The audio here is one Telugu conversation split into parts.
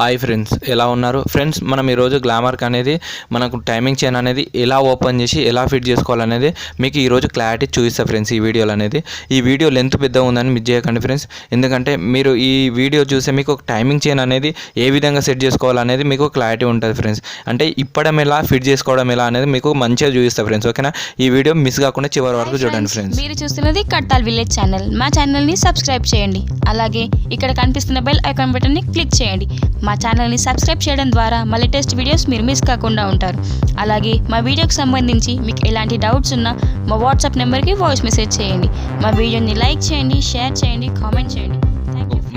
హాయ్ ఫ్రెండ్స్ ఎలా ఉన్నారు? ఫ్రెండ్స్ మనం ఈరోజు గ్లామర్క్ అనేది మనకు టైమింగ్ చైన్ అనేది ఎలా ఓపెన్ చేసి ఎలా ఫిట్ చేసుకోవాలనేది మీకు ఈరోజు క్లారిటీ చూపిస్తా ఫ్రెండ్స్ ఈ వీడియోలో అనేది. ఈ వీడియో లెంత్ పెద్ద ఉందని మిస్ చేయకండి ఫ్రెండ్స్. ఎందుకంటే మీరు ఈ వీడియో చూస్తే మీకు ఒక టైమింగ్ చైన్ అనేది ఏ విధంగా సెట్ చేసుకోవాలనేది మీకు క్లారిటీ ఉంటుంది ఫ్రెండ్స్. అంటే ఇప్పడం ఎలా ఫిట్ చేసుకోవడం ఎలా అనేది మీకు మంచిగా చూపిస్తా ఫ్రెండ్స్ ఓకేనా? ఈ వీడియో మిస్ కాకుండా చివరి వరకు చూడండి ఫ్రెండ్స్. మీరు చూస్తున్నది కట్టాల్ విలేజ్ ఛానల్. మా ఛానల్ని సబ్స్క్రైబ్ చేయండి. అలాగే ఇక్కడ కనిపిస్తున్న బెల్ ఐకాన్ బటన్ని క్లిక్ చేయండి. మా ఛానల్ని సబ్స్క్రైబ్ చేయడం ద్వారా మా లేటెస్ట్ వీడియోస్ మీరు మిస్ కాకుండా ఉంటారు. అలాగే మా వీడియోకి సంబంధించి మీకు ఎలాంటి డౌట్స్ ఉన్నా మా వాట్సాప్ నెంబర్కి వాయిస్ మెసేజ్ చేయండి. మా వీడియోని లైక్ చేయండి షేర్ చేయండి కామెంట్ చేయండి.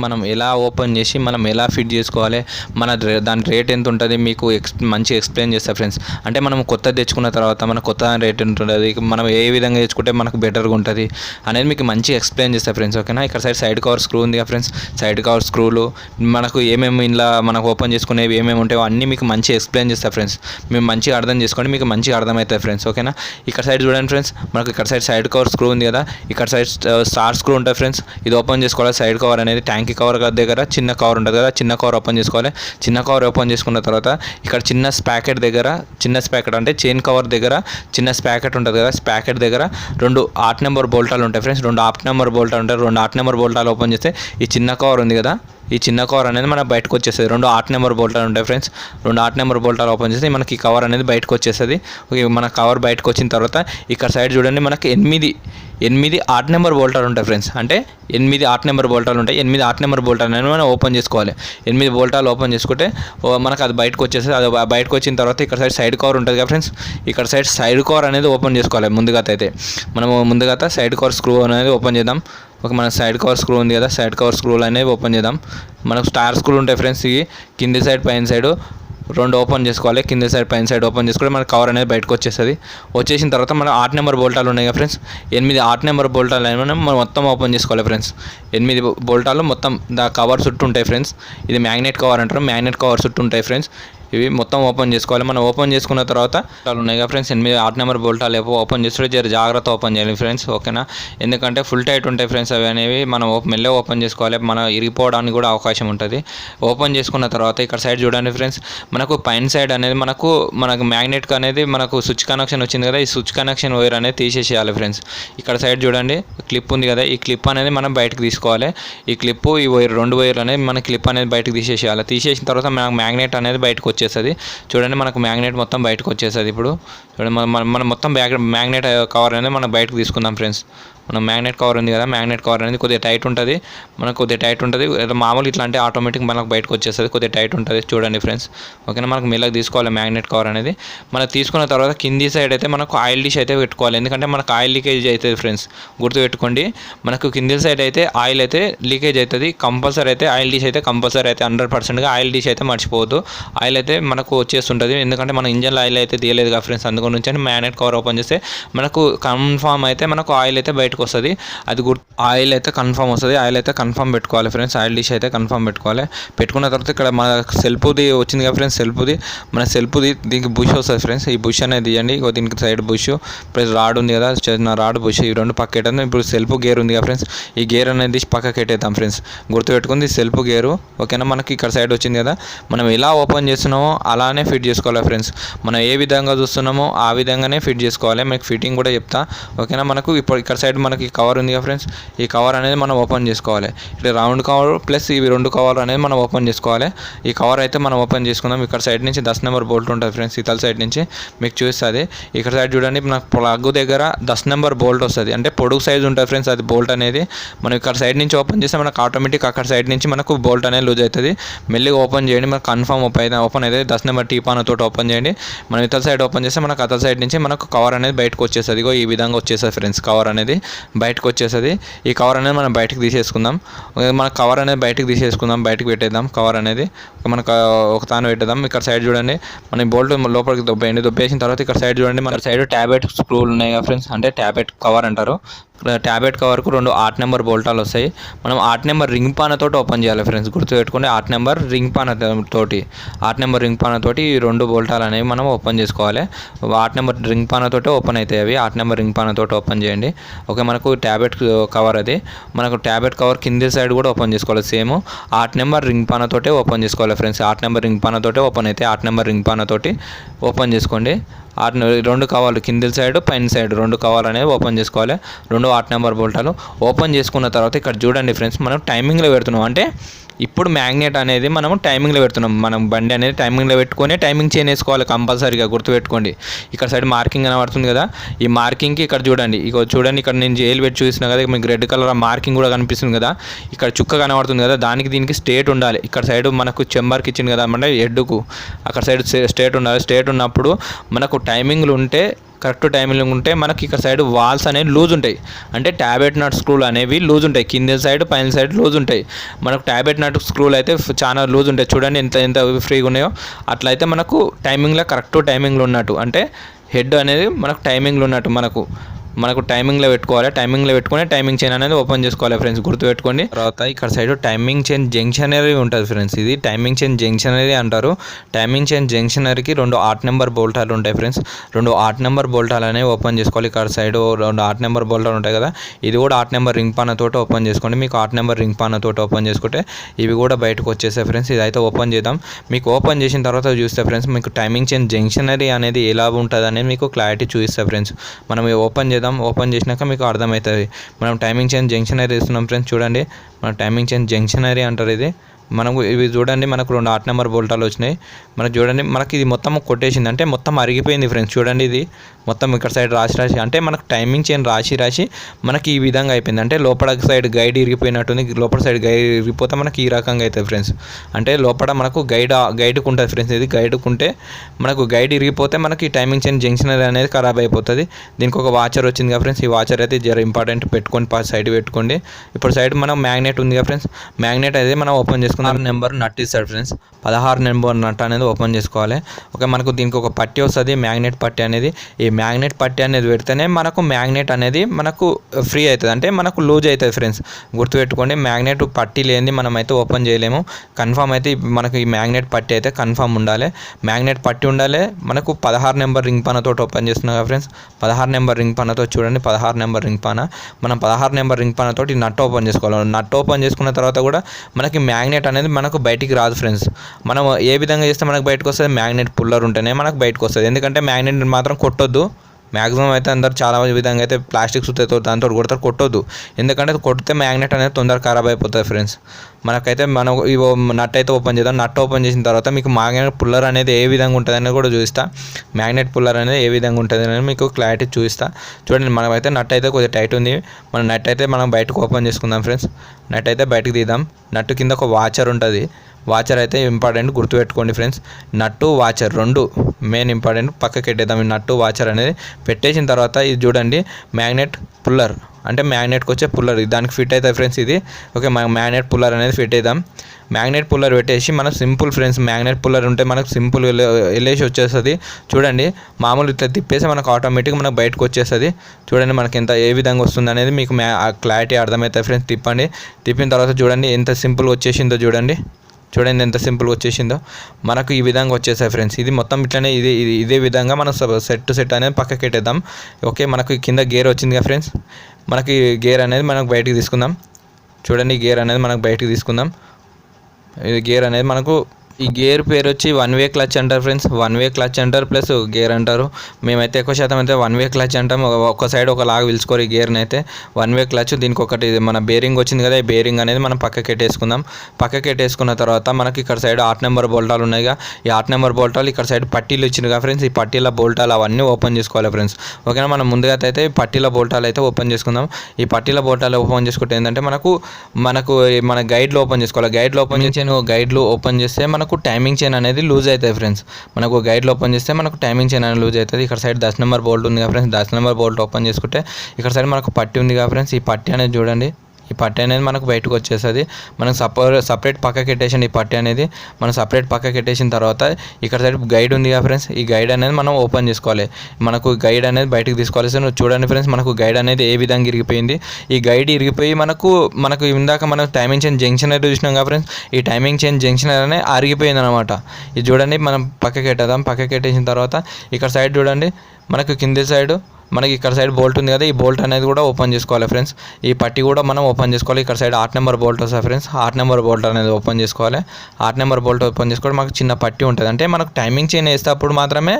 మనం ఎలా ఓపెన్ చేసి మనం ఎలా ఫిట్ చేసుకోవాలి మన దాని రేట్ ఎంత ఉంటుంది మీకు ఎక్స్ మంచిగా ఎక్స్ప్లెయిన్ చేస్తా ఫ్రెండ్స్. అంటే మనం కొత్త తెచ్చుకున్న తర్వాత మన కొత్త రేట్ ఎంత ఉంటుంది మనం ఏ విధంగా తెచ్చుకుంటే మనకు బెటర్గా ఉంటుంది అనేది మీకు మంచిగా ఎక్స్ప్లెయిన్ చేస్తా ఫ్రెండ్స్ ఓకేనా? ఇక్కడ సైడ్ సైడ్ కవర్ స్క్రూ ఉంది కదా ఫ్రెండ్స్ సైడ్ కవర్ స్క్రూలు మనకు ఏమేమి ఇలా మనకు ఓపెన్ చేసుకునేవి ఏమేమి ఉంటాయో అన్నీ మీకు మంచిగా ఎక్స్ప్లెయిన్ చేస్తా ఫ్రెండ్స్. మేము మంచిగా అర్థం చేసుకోండి మీకు మంచిగా అర్థమవుతుంది ఫ్రెండ్స్ ఓకేనా? ఇక్కడ సైడ్ చూడండి ఫ్రెండ్స్ మనకు ఇక్కడ సైడ్ సైడ్ కవర్ స్క్రూ ఉంది కదా ఇక్కడ సైడ్ స్టార్ స్క్రూ ఉంటుంది ఫ్రెండ్స్ ఇది ఓపెన్ చేసుకోవాలి సైడ్ కవర్ అనేది ట్యాంక్ కవర్ దగ్గర చిన్న కవర్ ఉంటుంది కదా చిన్న కవర్ ఓపెన్ చేసుకోవాలి. చిన్న కవర్ ఓపెన్ చేసుకున్న తర్వాత ఇక్కడ చిన్న స్పాకెట్ దగ్గర చిన్న స్పాకెట్ అంటే చైన్ కవర్ దగ్గర చిన్న స్పాకెట్ ఉంటుంది కదా స్పాకెట్ దగ్గర రెండు ఆట్ నెంబర్ బోల్టాలు ఉంటాయి ఫ్రెండ్స్. రెండు ఆట్ నెంబర్ బోల్టాలు ఉంటాయి. రెండు ఆట్ నెంబర్ బోల్టాలు ఓపెన్ చేస్తే ఈ చిన్న కవర్ ఉంది కదా ఈ చిన్న కవర్ అనేది మనకు బయటకు వచ్చేస్తుంది. రెండు ఆట్ నెంబర్ బోల్టాలు ఉంటాయి ఫ్రెండ్స్. రెండు ఆట్ నెంబర్ బోల్టాలు ఓపెన్ చేస్తే మనకి కవర్ అనేది బయటకు వచ్చేస్తుంది. ఓకే మన కవర్ బయటకు వచ్చిన తర్వాత ఇక్కడ సైడ్ చూడండి మనకి ఎనిమిది ఎనిమిది ఆట్ నెంబర్ బోల్టాలు ఉంటాయి ఫ్రెండ్స్. అంటే ఎనిమిది ఆట్ నెంబర్ బోల్టాలు ఉంటాయి. ఎనిమిది ఆట్ నెంబర్ బోల్టాలు అనేది మనం ఓపెన్ చేసుకోవాలి. ఎనిమిది బోల్టాలు ఓపెన్ చేసుకుంటే మనకు అది బయటకు వచ్చేస్తుంది. అది బయటకు వచ్చిన తర్వాత ఇక్కడ సైడ్ సైడ్ కవర్ ఉంటుంది కదా ఫ్రెండ్స్. ఇక్కడ సైడ్ సైడ్ కవర్ అనేది ఓపెన్ చేసుకోవాలి ముందుగా అయితే మనము ముందుగా సైడ్ కవర్ స్క్రూ అనేది ఓపెన్ చేద్దాం. ఒక మన సైడ్ కవర్ స్క్రూ ఉంది కదా సైడ్ కవర్ స్క్రూలు అనేవి ఓపెన్ చేద్దాం. మనకు స్టార్ స్క్రూలు ఉంటాయి ఫ్రెండ్స్ ఇవి కింది సైడ్ పైన సైడ్ రెండు ఓపెన్ చేసుకోవాలి. కింద సైడ్ పైన సైడ్ ఓపెన్ చేసుకుంటే మనకి కవర్ అనేది బయటకు వచ్చేస్తుంది. వచ్చేసిన తర్వాత మన ఆట్ నెంబర్ బోల్టాలు ఉన్నాయి కదా ఫ్రెండ్స్ ఎనిమిది ఆట్ నెంబర్ బోల్టాలు అనేవి మనం మొత్తం ఓపెన్ చేసుకోవాలి ఫ్రెండ్స్ ఎనిమిది బోల్టాలు మొత్తం దా కవర్ చుట్టూ ఉంటాయి ఫ్రెండ్స్ ఇది మ్యాగ్నెట్ కవర్ అంటారు. మ్యాగ్నెట్ కవర్ చుట్టూ ఉంటాయి ఫ్రెండ్స్ ఇవి మొత్తం ఓపెన్ చేసుకోవాలి. మనం ఓపెన్ చేసుకున్న తర్వాత ఉన్నాయి కదా ఫ్రెండ్స్. ఎనిమిది ఆరు నెంబర్ బోల్టాలు ఏవో ఓపెన్ చేస్తుంటే జర జాగ్రత్త ఓపెన్ చేయాలి ఫ్రెండ్స్. ఓకేనా? ఎందుకంటే ఫుల్ టైట్ ఉంటాయి ఫ్రెండ్స్ అవి అనేవి. మనం ఓపెన్ మెల్లగా ఓపెన్ చేసుకోవాలి. మనం ఇరిగిపోవడానికి కూడా అవకాశం ఉంటుంది. ఓపెన్ చేసుకున్న తర్వాత ఇక్కడ సైడ్ చూడండి ఫ్రెండ్స్. మనకు పైన సైడ్ అనేది మనకు మనకు మ్యాగ్నెట్ అనేది మనకు స్విచ్ కనెక్షన్ వచ్చింది కదా. ఈ స్విచ్ కనెక్షన్ వైర్ అనేది తీసేసేయాలి ఫ్రెండ్స్. ఇక్కడ సైడ్ చూడండి. క్లిప్ ఉంది కదా. ఈ క్లిప్ అనేది మనం బయటకు తీసుకోవాలి. ఈ క్లిప్ ఈ వైర్ రెండు వైర్లు అనేది మన క్లిప్ అనేది బయటకు తీసేసేయాలి. తీసేసిన తర్వాత మనకు మ్యాగ్నెట్ అనేది బయటకు వచ్చేస్తుంది. చూడండి మనకు మ్యాగ్నెట్ మొత్తం బయటకు వచ్చేస్తుంది ఇప్పుడు. చూడండి మనం మనం- మొత్తం బ్యాగ్ మ్యాగ్నెట్ కవర్ అనేది మనం బయటకు తీసుకుందాం ఫ్రెండ్స్. మనం మ్యాగ్నెట్ కవర్ ఉంది కదా మ్యాగ్నెట్ కవర్ అనేది కొద్దిగా టైట్ ఉంటుంది. మనకు కొద్దిగా టైట్ ఉంటుంది. మామూలు ఇట్లా అంటే ఆటోమేటిక్ మనకు బయటకు వచ్చేస్తుంది కొద్దిగా టైట్ ఉంటుంది. చూడండి ఫ్రెండ్స్. ఓకేనా? మనకు మెల్లగా తీసుకోవాలి మ్యాగ్నెట్ కవర్ అనేది. మనం తీసుకున్న తర్వాత కింది సైడ్ అయితే మనకు ఆయిల్ డిష్ అయితే పెట్టుకోవాలి. ఎందుకంటే మనకు ఆయిల్ లీకేజ్ అవుతుంది ఫ్రెండ్స్. గుర్తుపెట్టుకోండి. మనకు కింది సైడ్ అయితే ఆయిల్ అయితే లీకేజ్ అవుతుంది. కంపల్సరీ అయితే ఆయిల్ డిష్ అయితే కంపల్సరీ అయితే హండ్రెడ్ పర్సెంట్గా ఆయిల్ డిష్ అయితే మర్చిపోవద్దు. ఆయిల్ అయితే మనకు వచ్చేస్తుంటుంది. ఎందుకంటే మన ఇంజన్ ఆయిల్ అయితే తీయలేదు కదా ఫ్రెండ్స్. అందుకని నుంచి మ్యాగ్నెట్ కవర్ ఓపెన్ చేస్తే మనకు కన్ఫామ్ అయితే మనకు ఆయిల్ అయితే బయట బయటకు వస్తుంది అది గుర్తు ఆయిల్ అయితే కన్ఫామ్ వస్తుంది. ఆయిల్ అయితే కన్ఫామ్ పెట్టుకోవాలి ఫ్రెండ్స్. ఆయిల్ డిష్ అయితే కన్ఫామ్ పెట్టుకోవాలి. పెట్టుకున్న తర్వాత ఇక్కడ మన సెల్ఫ్ది వచ్చింది కదా ఫ్రెండ్స్ సెల్ఫ్ది మన సెల్ఫ్ది దీనికి బుష్ వస్తుంది ఫ్రెండ్స్. ఈ బుష్ అనేది తీయండి. దీనికి సైడ్ బుష్. ప్లస్ రాడ్ ఉంది కదా చిన్న రాడ్ బుష్. ఈ రెండు పక్క ఇప్పుడు సెల్ఫ్ గేర్ ఉంది కదా ఫ్రెండ్స్. ఈ గేర్ అనేది తీసి పక్కకి పెట్టేద్దాం ఫ్రెండ్స్. గుర్తుపెట్టుకుంది self gear. ఓకేనా? మనకి ఇక్కడ సైడ్ వచ్చింది కదా. మనం ఎలా ఓపెన్ చేస్తున్నామో అలానే ఫిట్ చేసుకోవాలి ఫ్రెండ్స్. మనం ఏ విధంగా చూస్తున్నామో ఆ విధంగానే ఫిట్ చేసుకోవాలి. మీకు ఫిట్టింగ్ కూడా చెప్తా. ఓకేనా? మనకు ఇప్పుడు ఇక్కడ సైడ్ మనకి కవర్ ఉంది కదా ఫ్రెండ్స్ ఈ కవర్ అనేది మనం ఓపెన్ చేసుకోవాలి. ఇట్లా రౌండ్ కవర్ ప్లస్ ఇవి రెండు కవర్ అనేది మనం ఓపెన్ చేసుకోవాలి. ఈ కవర్ అయితే మనం ఓపెన్ చేసుకుందాం. ఇక్కడ సైడ్ నుంచి దస్ నెంబర్ బోల్ట్ ఉంటుంది ఫ్రెండ్స్ ఇతల సైడ్ నుంచి మీకు చూస్తుంది ఇక్కడ సైడ్ చూడండి నాకు ప్లగ్ దగ్గర దస్ నెంబర్ బోల్ట్ వస్తుంది. అంటే పొడుగు సైజ్ ఉంటుంది ఫ్రెండ్స్ అది బోల్ట్ అనేది. మనం ఇక్కడ సైడ్ నుంచి ఓపెన్ చేస్తే మనకు ఆటోమేటిక్ అక్కడ సైడ్ నుంచి మనకు బోల్ట్ అనేది లూజ్ అవుతుంది. మెల్లిగా ఓపెన్ చేయండి మనకు కన్ఫర్మ్ ఓపెన్ ఓపెన్ అయితే దస్ నెంబర్ టీపాన్ తోటి ఓపెన్ చేయండి. మనం ఇతర సైడ్ ఓపెన్ చేస్తే మనకు అతల సైడ్ నుంచి మనకు కవర్ అనేది బయటకు వచ్చేస్తుంది. ఇగో ఈ విధంగా వచ్చేస్తుంది ఫ్రెండ్స్ కవర్ అనేది. బయటకు వచ్చేస్తుంది. ఈ కవర్ అనేది మనం బయటకు తీసేసుకుందాం. మన కవర్ అనేది బయటకు తీసేసుకుందాం బయటకు పెట్టేద్దాం కవర్ అనేది. మనకు ఒక తాను పెట్టేద్దాం. ఇక్కడ సైడ్ చూడండి మన బోల్ట్ లోపలికి దొబ్బేయండి. దొబ్బేసిన తర్వాత ఇక్కడ సైడ్ చూడండి మన సైడ్ ట్యాబ్లెట్ స్క్రూలు ఉన్నాయి కదా ఫ్రెండ్స్ అంటే ట్యాబ్లెట్ కవర్ అంటారు. ట్యాబ్లెట్ కవర్కు రెండు ఆట్ నెంబర్ బోల్టాలు వస్తాయి. మనం ఆట్ నెంబర్ రింగ్ పానతోటి ఓపెన్ చేయాలి ఫ్రెండ్స్ గుర్తుపెట్టుకోండి ఆట్ నెంబర్ రింగ్ పాన తోటి. ఆట్ నెంబర్ రింగ్ పాన తోటి ఈ రెండు బోల్టాలు అనేవి మనం ఓపెన్ చేసుకోవాలి. ఆట్ నెంబర్ రింగ్ పానతోటి ఓపెన్ అవుతాయి అవి. ఆట్ నెంబర్ రింగ్ పానతోటి ఓపెన్ చేయండి. ఓకే మనకు ట్యాబ్లెట్ కవర్ అది. మనకు ట్యాబ్లెట్ కవర్ కింది సైడ్ కూడా ఓపెన్ చేసుకోవాలి. సేమ్ ఆట్ నెంబర్ రింగ్ పానతోటే ఓపెన్ చేసుకోవాలి ఫ్రెండ్స్ ఆట్ నెంబర్ రింగ్ పానతోటే ఓపెన్ అయితే ఆట్ నెంబర్ రింగ్ పాన తోటి ఓపెన్ చేసుకోండి. ఆట్ రెండు కవాలు కింది సైడ్ పైన సైడ్ రెండు కవాలు అనేవి ఓపెన్ చేసుకోవాలి. రెండు ఆట్ నెంబర్ బోల్టాలు ఓపెన్ చేసుకున్న తర్వాత ఇక్కడ చూడండి ఫ్రెండ్స్ మనం టైమింగ్లో పెడుతున్నాం. అంటే ఇప్పుడు మ్యాగ్నెట్ అనేది మనం టైమింగ్లో పెడుతున్నాం. మనం బండి అనేది టైమింగ్లో పెట్టుకొని టైమింగ్ చేంజ్ వేసుకోవాలి కంపల్సరీగా గుర్తుపెట్టుకోండి. ఇక్కడ సైడ్ మార్కింగ్ కనబడుతుంది కదా? ఈ మార్కింగ్కి ఇక్కడ చూడండి. ఇక చూడండి ఇక్కడ నేను జైలు పెట్టి చూసిన కదా మీకు రెడ్ కలర్ మార్కింగ్ కూడా కనిపిస్తుంది కదా? ఇక్కడ చుక్క కనబడుతుంది కదా? దానికి దీనికి స్టేట్ ఉండాలి. ఇక్కడ సైడ్ మనకు చెంబర్కి ఇచ్చింది కదా అంటే ఎడ్డుకు అక్కడ సైడ్ స్టేట్ ఉండాలి. స్టేట్ ఉన్నప్పుడు మనకు టైమింగ్లు ఉంటే కరెక్ట్ టైమింగ్ ఉంటే మనకి ఇక్కడ సైడ్ వాల్స్ అనేవి లూజ్ ఉంటాయి. అంటే ట్యాబ్లెట్ నట్ స్క్రూలు అనేవి లూజ్ ఉంటాయి. కింద సైడ్ పైన సైడ్ లూజ్ ఉంటాయి. మనకు ట్యాబ్లెట్ నట్ స్క్రూలు అయితే చాలా లూజ్ ఉంటాయి. చూడండి ఎంత ఎంత ఫ్రీగా ఉన్నాయో. అట్లయితే మనకు టైమింగ్లో కరెక్ట్ టైమింగ్లో ఉన్నట్టు. అంటే హెడ్ అనేది మనకు టైమింగ్లో ఉన్నట్టు మనకు. మనకు టైమింగ్లో పెట్టుకోవాలి. టైమింగ్లో పెట్టుకుని టైమింగ్ చైన్ అనేది ఓపెన్ చేసుకోవాలి ఫ్రెండ్స్ గుర్తుపెట్టుకోండి. తర్వాత ఇక్కడ సైడ్ టైమింగ్ చైన్ జంక్షనరీ ఉంటుంది ఫ్రెండ్స్ ఇది టైమింగ్ చైన్ జంక్షనరీ అంటారు. టైమింగ్ చైన్ జంక్షనరీకి రెండు ఆట్ నెంబర్ బోల్టాలు ఉంటాయి ఫ్రెండ్స్ రెండు ఆట్ నెంబర్ బోల్టాలు అనేవి ఓపెన్ చేసుకోవాలి. ఇక్కడ సైడ్ రెండు ఆట్ నెంబర్ బోల్టాలు ఉంటాయి కదా. ఇది కూడా ఆట్ నెంబర్ రింగ్ పానతోటి ఓపెన్ చేసుకోండి. మీకు ఆట్ నెంబర్ రింగ్ పానతోటి ఓపెన్ చేసుకుంటే ఇవి కూడా బయటకు వచ్చేసాయి ఫ్రెండ్స్ ఇదైతే ఓపెన్ చేద్దాం. మీకు ఓపెన్ చేసిన తర్వాత చూస్తే ఫ్రెండ్స్ మీకు టైమింగ్ చైన్ జంక్షనరీ అనేది ఎలా ఉంటుంది అనేది మీకు క్లారిటీ చూపిస్తా ఫ్రెండ్స్ మనం ఓపెన్ చేద్దాం. ఓపెన్ చేసినాక మీకు అర్థమవుతుంది. మనం టైమింగ్ చైన్ జంక్షనరీ ఇస్తున్నాం ఫ్రెండ్స్ చూడండి. మన టైమింగ్ చైన్ జంక్షనరీ అంటారు ఇది. మనకు ఇవి చూడండి మనకు రెండు ఆట్ నెంబర్ బోల్టాలు వచ్చినాయి. మనకు చూడండి మనకి ఇది మొత్తం కొట్టేసింది. అంటే మొత్తం అరిగిపోయింది ఫ్రెండ్స్ చూడండి ఇది. మొత్తం ఇక్కడ సైడ్ రాసి రాసి అంటే మనకు టైమింగ్ చైన్ రాసి రాసి మనకి ఈ విధంగా అయిపోయింది. అంటే లోపల సైడ్ గైడ్ ఇరిగిపోయినట్టుంది. లోపల సైడ్ గైడ్ ఇరిగిపోతే మనకి ఈ రకంగా అవుతుంది ఫ్రెండ్స్ అంటే లోపల మనకు గైడ్ గైడ్కు ఉంటుంది ఫ్రెండ్స్ ఇది గైడ్కు ఉంటే మనకు గైడ్ ఇరిగిపోతే మనకి టైమింగ్ చైన్ జంక్షన్ అనేది ఖరాబ్ అయిపోతుంది. దీనికి ఒక వాచర్ వచ్చింది కదా ఫ్రెండ్స్ ఈ వాచర్ అయితే జర ఇంపార్టెంట్ పెట్టుకొని సైడ్ పెట్టుకోండి. ఇప్పుడు సైడ్ మనం మ్యాగ్నెట్ ఉంది కదా ఫ్రెండ్స్ మ్యాగ్నెట్ అయితే మనం ఓపెన్ పదహారు నెంబర్ నట్ ఇస్తాడు ఫ్రెండ్స్. పదహారు నెంబర్ నట్ అనేది ఓపెన్ చేసుకోవాలి. ఓకే మనకు దీనికి ఒక పట్టి వస్తుంది మ్యాగ్నెట్ పట్టి అనేది. ఈ మ్యాగ్నెట్ పట్టి అనేది పెడితేనే మనకు మ్యాగ్నెట్ అనేది మనకు ఫ్రీ అవుతుంది. అంటే మనకు లూజ్ అవుతుంది ఫ్రెండ్స్. గుర్తుపెట్టుకోండి మ్యాగ్నెట్ పట్టి లేనిది మనం అయితే ఓపెన్ చేయలేము. కన్ఫామ్ అయితే మనకు ఈ మ్యాగ్నెట్ పట్టి అయితే కన్ఫామ్ ఉండాలి. మ్యాగ్నెట్ పట్టి ఉండాలి. మనకు పదహారు నెంబర్ రింగ్ పానతో ఓపెన్ చేస్తున్నాం కదా ఫ్రెండ్స్. పదహారు నెంబర్ రింగ్ పానతో చూడండి పదహారు నెంబర్ రింగ్ పాన. మనం పదహారు నెంబర్ రింగ్ పానతో నట్ ఓపెన్ చేసుకోవాలి. నట్ ఓపెన్ చేసుకున్న తర్వాత కూడా మనకి మ్యాగ్నెట్ అనేది మనకు బయటికి రాదు ఫ్రెండ్స్. మనం ఏ విధంగా చేస్తే మనకు బయటకు వస్తుంది? మ్యాగ్నెట్ పుల్లర్ ఉంటేనే మనకు బయటకు వస్తుంది. ఎందుకంటే మ్యాగ్నెట్ మాత్రం కొట్టొద్దు. మ్యాక్సిమం అయితే అందరు చాలా విధంగా అయితే ప్లాస్టిక్ సుత్తతో దాంతో కొడతారు కొట్టొద్దు. ఎందుకంటే అది కొడితే మ్యాగ్నెట్ అనేది తొందరగా ఖరాబ్ అయిపోతుంది ఫ్రెండ్స్. మనకైతే మనం ఇవో నట్ అయితే ఓపెన్ చేద్దాం. నట్ ఓపెన్ చేసిన తర్వాత మీకు మ్యాగ్నెట్ పుల్లర్ అనేది ఏ విధంగా ఉంటుంది అనేది కూడా చూపిస్తా. మ్యాగ్నెట్ పుల్లర్ అనేది ఏ విధంగా ఉంటుంది అనేది మీకు క్లారిటీ చూపిస్తా. చూడండి మనమైతే నట్ అయితే కొద్దిగా టైట్ ఉంది. మన నట్ అయితే మనం బయటకు ఓపెన్ చేసుకుందాం ఫ్రెండ్స్. నట్ అయితే బయటకు తీద్దాం. నట్టు కింద ఒక వాచర్ ఉంటుంది. వాచర్ అయితే ఇంపార్టెంట్ గుర్తుపెట్టుకోండి ఫ్రెండ్స్ నట్టు వాచర్ రెండు మెయిన్ ఇంపార్టెంట్ పక్కకి పెట్టేద్దాం ఈ నట్టు వాచర్ అనేది పెట్టేసిన తర్వాత ఇది చూడండి మ్యాగ్నెట్ పుల్లర్ అంటే మ్యాగ్నెట్కి వచ్చే పుల్లర్ దానికి ఫిట్ అవుతుంది ఫ్రెండ్స్ ఇది. ఓకే మా మ్యాగ్నెట్ పుల్లర్ అనేది ఫిట్ అవుదాం మ్యాగ్నెట్ పుల్లర్ పెట్టేసి మనం సింపుల్ ఫ్రెండ్స్ మ్యాగ్నెట్ పుల్లర్ ఉంటే మనకు సింపుల్ వెళ్ళేసి వచ్చేస్తుంది. చూడండి మామూలు ఇట్లా తిప్పేసి మనకు ఆటోమేటిక్గా మనకు బయటకు వచ్చేస్తుంది. చూడండి మనకి ఎంత ఏ విధంగా వస్తుంది అనేది మీకు మ్యా క్లారిటీ అర్థమవుతుంది ఫ్రెండ్స్ తిప్పండి. తిప్పిన తర్వాత చూడండి ఎంత సింపుల్ వచ్చేసిందో చూడండి. చూడండి ఎంత సింపుల్ వచ్చేసిందో. మనకు ఈ విధంగా వచ్చేసాయి ఫ్రెండ్స్. ఇది మొత్తం ఇట్లనే ఇదే ఇదే విధంగా మనం సెట్ సెట్ అనేది పక్కకి పెట్టేద్దాం ఓకే మనకు కింద గేర్ వచ్చింది కదా ఫ్రెండ్స్. మనకి గేర్ అనేది మనకు బయటికి తీసుకుందాం. చూడండి గేర్ అనేది మనకు బయటికి తీసుకుందాం. ఇది గేర్ అనేది మనకు ఈ గేర్ పేరు వచ్చి వన్ వే క్లచ్ అంటారు ఫ్రెండ్స్. వన్ వే క్లచ్ అంటారు ప్లస్ గేర్ అంటారు. మేమైతే ఎక్కువ శాతం అయితే వన్ వే క్లచ్ అంటాం. ఒక- సైడ్ ఒక లాగా పిలుచుకోరు ఈ గేర్ని అయితే. వన్ వే క్లచ్ దీనికి ఒకటి మన బేరింగ్ వచ్చింది కదా ఈ బేరింగ్ అనేది మనం పక్కకి పెట్టేసుకుందాం పక్కకి పెట్టేసుకున్న తర్వాత మనకి ఇక్కడ సైడ్ ఆట్ నెంబర్ బోల్టాలు ఉన్నాయిగా ఈ ఆట్ నెంబర్ బోల్టాలు ఇక్కడ సైడ్ పట్టీలు ఇచ్చింది కదా ఫ్రెండ్స్. ఈ పట్టీల బోల్టాలు అవన్నీ ఓపెన్ చేసుకోవాలి ఫ్రెండ్స్. ఓకేనా మనం ముందుగా అయితే ఈ పట్టీల బోల్టాలు అయితే ఓపెన్ చేసుకుందాం. ఈ పట్టీల బోల్టాలు ఓపెన్ చేసుకుంటే ఏంటంటే మనకు మనకు మన గైడ్లో ఓపెన్ చేసుకోవాలి. గైడ్లో ఓపెన్ చేసి గైడ్లు ఓపెన్ చేస్తే మనకు మనకు టైమింగ్ చైన్ అనేది లూజ్ అవుతుంది ఫ్రెండ్స్ మనకు గైడ్లో ఓపెన్ చేస్తే మనకు టైమింగ్ చైన్ అనేది లూజ్ అవుతుంది. ఇక్కడ సైడ్ దశ నెంబర్ బోల్ట్ ఉంది కదా ఫ్రెండ్స్ దశ నెంబర్ బోల్ట్ ఓపెన్ చేసుకుంటే ఇక్కడ సైడ్ మనకు పట్టి ఉంది కదా ఫ్రెండ్స్ ఈ పట్టి అనేది చూడండి. ఈ పట్టీ అనేది మనకు బయటకు వచ్చేస్తుంది. మనం సపరే సపరేట్ పక్కకి పెట్టేసిన ఈ పట్టి అనేది. మనం సపరేట్ పక్కకి పెట్టేసిన తర్వాత ఇక్కడ సైడ్ గైడ్ ఉంది కదా ఫ్రెండ్స్ ఈ గైడ్ అనేది మనం ఓపెన్ చేసుకోవాలి. మనకు గైడ్ అనేది బయటకు తీసుకోవాలి. సార్ నువ్వు చూడండి ఫ్రెండ్స్ మనకు గైడ్ అనేది ఏ విధంగా ఇరిగిపోయింది. ఈ గైడ్ ఇరిగిపోయి మనకు మనకు ఇందాక మనం టైమింగ్ చేంజ్ జంక్షన్ అయితే చూసినాం కదా ఫ్రెండ్స్ ఈ టైమింగ్ చేంజ్ జంక్షన్ అనేది అరిగిపోయింది అనమాట ఇది చూడండి మనం పక్కకి పెట్టేద్దాం. పక్కకి పెట్టేసిన తర్వాత ఇక్కడ సైడ్ చూడండి మనకు కింది సైడ్ మనకి ఇక్కడ సైడ్ బోల్ట్ ఉంది కదా ఈ బోల్ట్ అనేది కూడా ఓపెన్ చేసుకోవాలి ఫ్రెండ్స్. ఈ పట్టి కూడా మనం ఓపెన్ చేసుకోవాలి. ఇక్కడ సైడ్ ఆట్ నెంబర్ బోల్ట్ వస్తుంది ఫ్రెండ్స్. ఆట్ నెంబర్ బోల్ట్ అనేది ఓపెన్ చేసుకోవాలి. ఆట్ నెంబర్ బోల్ట్ ఓపెన్ చేసుకోవడం మనకు చిన్న పట్టి ఉంటుంది. అంటే మనకు టైమింగ్ చైన్ వేసేటప్పుడు మాత్రమే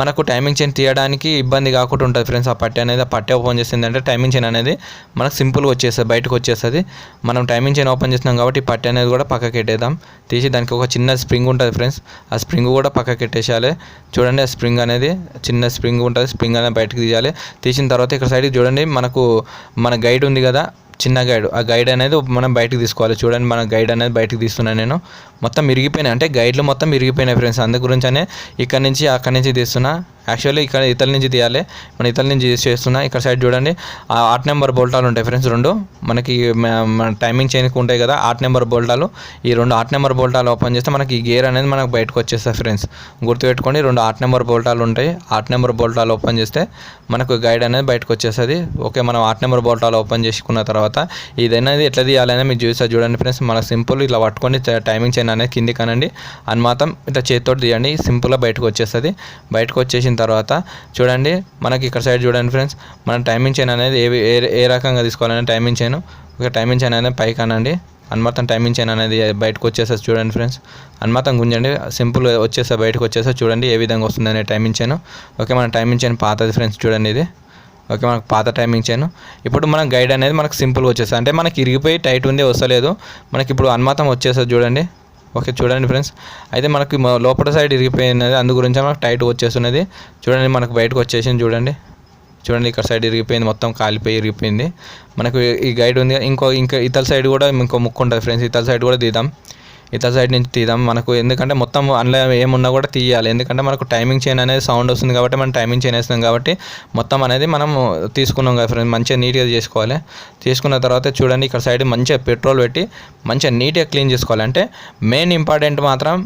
మనకు టైమింగ్ చైన్ తీయడానికి ఇబ్బంది కాకుండా ఉంటుంది ఫ్రెండ్స్. ఆ పట్టి అనేది ఆ పట్టి ఓపెన్ చేసింది అంటే టైమింగ్ చైన్ అనేది మనకు సింపుల్గా వచ్చేస్తుంది బయటకు వచ్చేస్తుంది. మనం టైమింగ్ చైన్ ఓపెన్ చేస్తున్నాం కాబట్టి ఈ పట్టి అనేది కూడా పక్కకి పెట్టేద్దాం తీసి దానికి ఒక చిన్న స్ప్రింగ్ ఉంటుంది ఫ్రెండ్స్. ఆ స్ప్రింగ్ కూడా పక్కకి పెట్టేసేయాలి చూడండి ఆ స్ప్రింగ్ అనేది చిన్న స్ప్రింగ్ ఉంటుంది. స్ప్రింగ్ అనేది బయటకు తీయాలి. తీసిన తర్వాత ఇక్కడ సైడ్కి చూడండి మనకు మన గైడ్ ఉంది కదా చిన్న గైడ్ ఆ గైడ్ అనేది మనం బయటకు తీసుకోవాలి. చూడండి మన గైడ్ అనేది బయటకు తీస్తున్నాను నేను. మొత్తం ఇరిగిపోయినాయి అంటే గైడ్లు మొత్తం ఇరిగిపోయినాయి ఫ్రెండ్స్ అందు గురించనే ఇక్కడ నుంచి అక్కడి నుంచి తీస్తున్నా. యాక్చువల్లీ ఇక్కడ ఇతల నుంచి తీయాలి. మన ఇతల నుంచి చేస్తున్నా. ఇక్కడ సైడ్ చూడండి. ఆట్ నెంబర్ బోల్టాలు ఉంటాయి ఫ్రెండ్స్ రెండు. మనకి టైమింగ్ చేయడానికి ఉంటాయి కదా ఆట్ నెంబర్ బోల్టాలు. ఈ రెండు ఆట్ నెంబర్ బోల్టాలు ఓపెన్ చేస్తే మనకి ఈ గేర్ అనేది మనకు బయటకు వచ్చేస్తుంది ఫ్రెండ్స్ గుర్తుపెట్టుకోండి రెండు ఆట్ నెంబర్ బోల్టాలు ఉంటాయి. ఆట్ నెంబర్ బోల్టాలు ఓపెన్ చేస్తే మనకు గైడ్ అనేది బయటకు వచ్చేస్తుంది. ఓకే మనం ఆట్ నెంబర్ బోల్టాలు ఓపెన్ చేసుకున్న తర్వాత ఇది అనేది ఎట్లా తీయాలనే మీరు చూసా చూడండి ఫ్రెండ్స్ మన సింపుల్ ఇలా పట్టుకొని టైమింగ్ చైన్ అనేది కిందికి అనండి. అని మాత్రం ఇట్లా చేతితో తీయండి. సింపుల్గా బయటకు వచ్చేస్తుంది. బయటకు వచ్చేసిన తర్వాత చూడండి మనకి ఇక్కడ సైడ్ చూడండి ఫ్రెండ్స్ మన టైమింగ్ చైన్ అనేది ఏ ఏ ఏ రకంగా తీసుకోవాలని టైమింగ్ చైన్ ఒక టైమింగ్ చైన్ అనేది పైకి అనండి. అన్మతం టైమింగ్ చైన్ అనేది బయటకు వచ్చేస్తుంది చూడండి ఫ్రెండ్స్ అనుమతం గుంజండి. సింపుల్ వచ్చేస్తా బయటకు వచ్చేస్తా చూడండి ఏ విధంగా వస్తుంది అనే టైమింగ్ చైన్ ఓకే మన టైమింగ్ చైన్ పాతది ఫ్రెండ్స్ చూడండి ఇది. ఓకే మనకు పాత టైమింగ్ చేయను ఇప్పుడు మన గైడ్ అనేది మనకు సింపుల్గా వచ్చేస్తుంది. అంటే మనకి ఇరిగిపోయి టైట్ ఉంది వస్తలేదు. మనకి ఇప్పుడు అన్మాతం వచ్చేస్తుంది చూడండి. ఓకే చూడండి ఫ్రెండ్స్. అయితే మనకి లోపల సైడ్ ఇరిగిపోయినది అందు గురించి మనకు టైట్ వచ్చేస్తున్నది. చూడండి మనకు బయటకు వచ్చేసింది చూడండి. చూడండి ఇక్కడ సైడ్ ఇరిగిపోయింది మొత్తం కాలిపోయి ఇరిగిపోయింది. మనకు ఈ గైడ్ ఉంది. ఇంకో ఇంకా ఇతల సైడ్ కూడా ఇంకో ముక్కు ఉంటుంది ఫ్రెండ్స్. ఇతల సైడ్ కూడా దిద్దాం. ఇతర సైడ్ నుంచి తీద్దాం. మనకు ఎందుకంటే మొత్తం అందులో ఏమున్నా కూడా తీయాలి. ఎందుకంటే మనకు టైమింగ్ చైన్ అనేది సౌండ్ వస్తుంది కాబట్టి మనం టైమింగ్ చైన్ వేస్తున్నాం కాబట్టి మొత్తం అనేది మనం తీసుకున్నాం కదా ఫ్రెండ్స్ మంచిగా నీట్గా చేసుకోవాలి. తీసుకున్న తర్వాత చూడండి ఇక్కడ సైడ్ మంచిగా పెట్రోల్ పెట్టి మంచిగా నీట్గా క్లీన్ చేసుకోవాలి. అంటే మెయిన్ ఇంపార్టెంట్ మాత్రం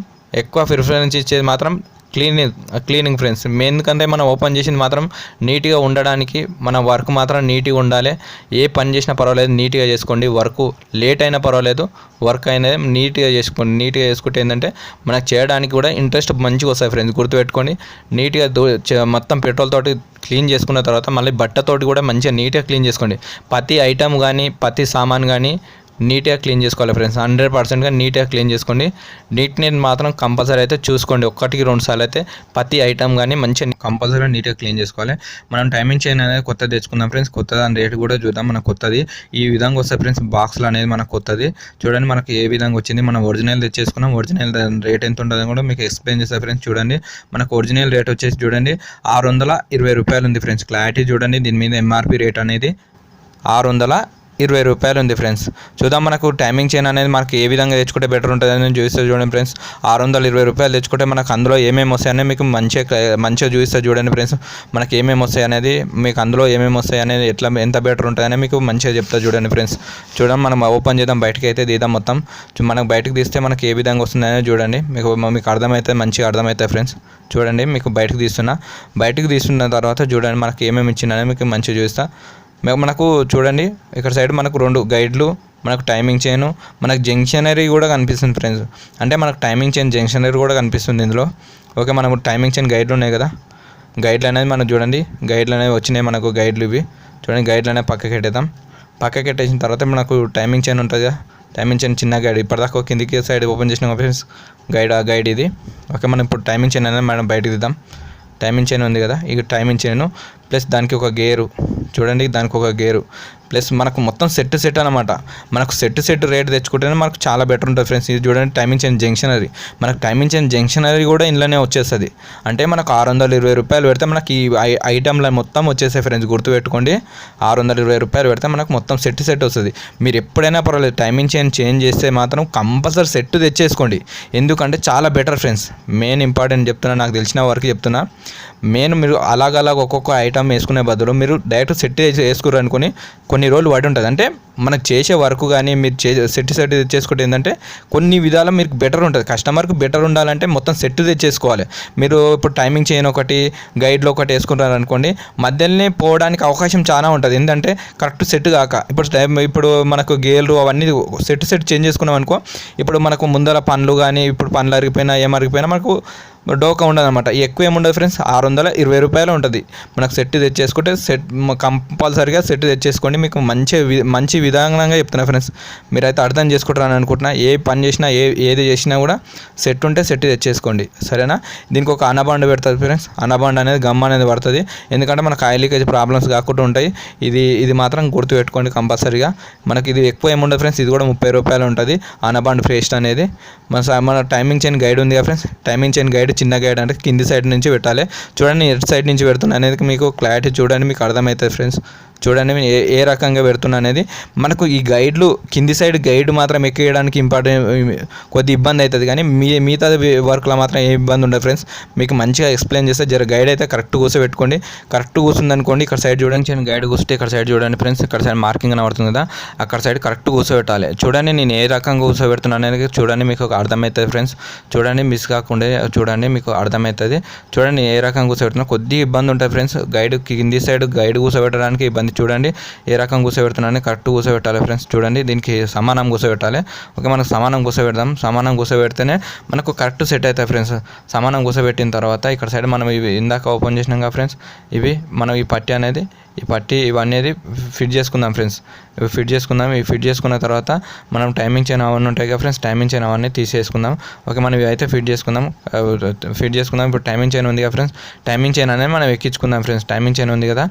ఎక్కువ ప్రిఫరెన్స్ ఇచ్చేది మాత్రం క్లీనింగ్ క్లీనింగ్ ఫ్రెండ్స్. ఎందుకంటే మనం ఓపెన్ చేసింది మాత్రం నీట్గా ఉండడానికి మన వర్క్ మాత్రం నీట్గా ఉండాలి. ఏ పని చేసినా పర్వాలేదు నీట్గా చేసుకోండి. వర్క్ లేట్ అయినా పర్వాలేదు వర్క్ అనేది నీట్గా చేసుకోండి. నీట్గా చేసుకుంటే ఏంటంటే మనకు చేయడానికి కూడా ఇంట్రెస్ట్ మంచిగా వస్తాయి ఫ్రెండ్స్. గుర్తుపెట్టుకోండి. నీట్గా దో మొత్తం పెట్రోల్ తోటి క్లీన్ చేసుకున్న తర్వాత మళ్ళీ బట్టతోటి కూడా మంచిగా నీట్గా క్లీన్ చేసుకోండి. ప్రతి ఐటమ్ కానీ ప్రతి సామాన్ కానీ నీట్గా క్లీన్ చేసుకోవాలి ఫ్రెండ్స్. హండ్రెడ్ పర్సెంట్గా నీట్గా క్లీన్ చేసుకోండి. నీట్ని మాత్రం కంపల్సరీ అయితే చూసుకోండి. ఒక్కటికి రెండు సార్లు అయితే ప్రతి ఐటమ్ కానీ మంచిగా కంపల్సరీ నీట్గా క్లీన్ చేసుకోవాలి. మనం టైమింగ్ చైన్ అనేది కొత్త తెచ్చుకుందాం ఫ్రెండ్స్. కొత్త దాని రేట్ కూడా చూద్దాం. మనకు కొత్తది. ఈ విధంగా వస్తే ఫ్రెండ్స్ బాక్స్లు అనేది మనకు కొత్తది. చూడండి మనకి ఏ విధంగా వచ్చింది. మనం ఒరిజినల్ తెచ్చేసుకున్నాం. ఒరిజినల్ రేట్ ఎంత ఉంటుందో కూడా మీకు ఎక్స్ప్లెయిన్ చేస్తాను ఫ్రెండ్స్. చూడండి. మనకు ఒరిజినల్ రేట్ వచ్చేసి చూడండి. ఆరు వందల ఇరవై రూపాయలు ఉంది ఫ్రెండ్స్. క్లారిటీ చూడండి. దీని మీద ఎంఆర్పి రేట్ అనేది ఆరు వందల ఇరవై రూపాయలు ఉంది ఫ్రెండ్స్. చూద్దాం మనకు టైమింగ్ చైన్ అనేది మనకి ఏ విధంగా తెచ్చుకుంటే బెటర్ ఉంటుంది అని చూస్తే చూడండి ఫ్రెండ్స్. ఆరు వందల ఇరవై రూపాయలు తెచ్చుకుంటే మనకు అందులో ఏమేమి వస్తాయని మీకు మంచిగా మంచిగా చూపిస్తే చూడండి ఫ్రెండ్స్. మనకి ఏమేమి వస్తాయి అనేది మీకు అందులో ఏమేమి వస్తాయి అనేది ఎట్లా ఎంత బెటర్ ఉంటుందని మీకు మంచిగా చెప్తా చూడండి ఫ్రెండ్స్. చూడండి మనం ఓపెన్ చేద్దాం బయటకి అయితే తీద్దాం మొత్తం. మనకు బయటకు తీస్తే మనకి ఏ విధంగా వస్తుంది అనేది చూడండి. మీకు మీకు అర్థమైతే మంచిగా అర్థమవుతాయి ఫ్రెండ్స్. చూడండి మీకు బయటకు తీస్తున్నా. బయటకు తీస్తున్న తర్వాత చూడండి మనకి ఏమేమి ఇచ్చిందని మీకు మంచిగా చూస్తాను మనకు చూడండి ఇక్కడ సైడ్ మనకు రెండు గైడ్లు మనకు టైమింగ్ చైన్ మనకు జంక్షనరీ కూడా కనిపిస్తుంది ఫ్రెండ్స్. అంటే మనకు టైమింగ్ చైన్ జంక్షనరీ కూడా కనిపిస్తుంది ఇందులో. ఓకే మనకు టైమింగ్ చైన్ గైడ్లు ఉన్నాయి కదా. గైడ్లు అనేది మనం చూడండి గైడ్లు అనేవి వచ్చినాయి మనకు గైడ్లు ఇవి. చూడండి గైడ్లు అనేవి పక్కకి పెట్టేద్దాం. పక్కకి పెట్టేసిన తర్వాత మనకు టైమింగ్ చైన్ ఉంటుంది కదా. టైమింగ్ చైన్ చిన్న గైడ్ ఇప్పటిదాకా కిందికి సైడ్ ఓపెన్ చేసిన ఫ్రెండ్స్ గైడ్ ఆ గైడ్ ఇది. ఓకే మనం ఇప్పుడు టైమింగ్ చైన్ అనేది మనం బయటకు దిద్దాం. టైమింగ్ చైన్ ఉంది కదా ఇక టైమింగ్ చైన్ ప్లస్ దానికి ఒక గేరు. చూడండి దానికి ఒక గేరు. ప్లస్ మనకు మొత్తం సెట్ సెట్ అనమాట మనకు సెట్ సెట్ రేట్ తెచ్చుకుంటేనే మనకు చాలా బెటర్ ఉంటుంది ఫ్రెండ్స్. ఇది చూడండి టైమింగ్ చైన్ జంక్షనరీ. మనకు టైమింగ్ చైన్ జంక్షనరీ కూడా ఇంట్లోనే వచ్చేస్తుంది. అంటే మనకు ఆరు వందల ఇరవై రూపాయలు పెడితే మనకి ఈ ఐ- ఐటమ్ల మొత్తం వచ్చేసాయి ఫ్రెండ్స్ గుర్తుపెట్టుకోండి. ఆరు వందల ఇరవై రూపాయలు పెడితే మనకు మొత్తం సెట్ సెట్ వస్తుంది. మీరు ఎప్పుడైనా పర్వాలేదు టైమింగ్ చైన్ చేంజ్ చేస్తే మాత్రం కంపల్సరీ సెట్ తెచ్చేసుకోండి. ఎందుకంటే చాలా బెటర్ ఫ్రెండ్స్. మెయిన్ ఇంపార్టెంట్ చెప్తున్నా నాకు తెలిసిన వరకు చెప్తున్నా. మెయిన్ మీరు అలాగ అలాగ ఒక్కొక్క ఐటమ్ వేసుకునే బదులు మీరు డైరెక్ట్ సెట్ వేసుకుర్రు అనుకుని కొన్ని రోజులు పడి ఉంటుంది. అంటే మనకు చేసే వర్క్ కానీ మీరు చే సెట్ సెట్ తెచ్చేసుకుంటే ఏంటంటే కొన్ని విధాలు మీకు బెటర్ ఉంటుంది. కస్టమర్కి బెటర్ ఉండాలంటే మొత్తం సెట్ తెచ్చేసుకోవాలి. మీరు ఇప్పుడు టైమింగ్ చేయని ఒకటి గైడ్లో ఒకటి వేసుకుంటారు అనుకోండి మధ్యలోనే పోవడానికి అవకాశం చాలా ఉంటుంది. ఏంటంటే కరెక్ట్ సెట్ కాక ఇప్పుడు టైం ఇప్పుడు మనకు గేర్లు అవన్నీ సెట్ సెట్ చేంజ్ చేసుకున్నాం అనుకో ఇప్పుడు మనకు ముందర పనులు కానీ ఇప్పుడు పనులు అరిగిపోయినా ఏం అరిగిపోయినా మనకు డోకా ఉండదు అనమాట ఎక్కువ ఏముండదు ఫ్రెండ్స్? ఆరు వందల ఇరవై రూపాయలు ఉంటుంది. మనకు సెట్ తెచ్చేసుకుంటే సెట్ కంపల్సరీగా సెట్ తెచ్చేసుకోండి. మీకు మంచి వి- మంచి విధానంగా చెప్తున్నా ఫ్రెండ్స్. మీరైతే అర్థం చేసుకుంటారని అనుకుంటున్నా. ఏ పని చేసినా ఏ ఏది చేసినా కూడా సెట్ ఉంటే సెట్ తెచ్చేసుకోండి. సరేనా? దీనికి ఒక అనబాండ్ పెడుతుంది ఫ్రెండ్స్. అనబాండ్ అనేది గమ్ అనేది పడుతుంది. ఎందుకంటే మనకు ఆయిల్ లీకేజ్ ప్రాబ్లమ్స్ కాకుండా ఉంటాయి. ఇది ఇది మాత్రం గుర్తు పెట్టుకోండి కంపల్సరీగా. మనకి ఇది ఎక్కువ ఏముండదు ఫ్రెండ్స్. ఇది కూడా ముప్పై రూపాయలు ఉంటుంది. అనబాండ్ పేస్ట్ అనేది. మన మన టైమింగ్ చైన్ గైడ్ ఉంది కదా ఫ్రెండ్స్? టైమింగ్ చైన్ గైడ్ చిన్న గైడ్ అంటే కింది సైడ్ నుంచి పెట్టాలి. చూడండి ఎటు సైడ్ నుంచి పెడుతున్నా అనేది మీకు క్లారిటీ చూడండి మీకు అర్థమవుతుంది ఫ్రెండ్స్ చూడండి నేను ఏ ఏ రకంగా పెడుతున్నా అనేది. మనకు ఈ గైడ్లు కింది సైడ్ గైడ్ మాత్రం ఎక్కేయడానికి ఇంపార్టెంట్ కొద్ది ఇబ్బంది అవుతుంది కానీ మీ మిగతా వర్క్లో మాత్రం ఏ ఇబ్బంది ఉండదు ఫ్రెండ్స్. మీకు మంచిగా ఎక్స్ప్లెయిన్ చేస్తే జర గైడ్ అయితే కరెక్ట్ కూర్చోబెట్టుకోండి కరెక్ట్ కూర్చుందనుకోండి ఇక్కడ సైడ్ చూడండి. నేను గైడ్ కూర్చుంటే ఇక్కడ సైడ్ చూడండి ఫ్రెండ్స్. ఇక్కడ సైడ్ మార్కింగ్ కనబడుతుంది కదా. అక్కడ సైడ్ కరెక్ట్ కూర్చోబెట్టాలి చూడండి నేను ఏ రకంగా కూర్చోబెడుతున్నాను అనేది చూడండి మీకు ఒక అర్థమవుతుంది ఫ్రెండ్స్. చూడండి మిస్ కాకుండా చూడండి మీకు అర్థమవుతుంది. చూడండి ఏ రకంగా కూర్చోబెడుతున్నా కొద్ది ఇబ్బంది ఉంటుంది ఫ్రెండ్స్. గైడ్ కింది సైడ్ గైడ్ కూర్చోబెట్టడానికి ఇబ్బంది చూడండి ఏ రకం కూర్చోబెడుతున్నాను కరెక్ట్ కూర్చోబెట్టాలి ఫ్రెండ్స్ చూడండి. దీనికి సమానం కూర్చోబెట్టాలి ఓకే మనకు సమానం కూర్చోబెడదాం సమానం కూర్చోబెడితేనే మనకు కరెక్ట్ సెట్ అవుతాయి ఫ్రెండ్స్ సమానం కూర్చోబెట్టిన తర్వాత ఇక్కడ సైడ్ మనం ఇవి ఇందాక ఓపెన్ చేసినాం కదా ఫ్రెండ్స్ ఇవి మనం ఈ పట్టి అనేది ఈ పట్టి ఇవన్నీ ఫిట్ చేసుకుందాం ఫ్రెండ్స్ ఇవి ఫిట్ చేసుకుందాం. ఇవి ఫిట్ చేసుకున్న తర్వాత మనం టైమింగ్ చైన్ అవన్నీ ఉంటాయి కదా ఫ్రెండ్స్ టైమింగ్ చైన్ అవన్నీ తీసేసుకుందాం. ఓకే మనం ఇవి అయితే ఫిట్ చేసుకుందాం ఫిట్ చేసుకుందాం. ఇప్పుడు టైమింగ్ చైన్ ఉంది కదా ఫ్రెండ్స్ టైమింగ్ చైన్ అనేది మనం ఎక్కించుకుందాం ఫ్రెండ్స్ టైమింగ్ చైన్ ఉంది కదా.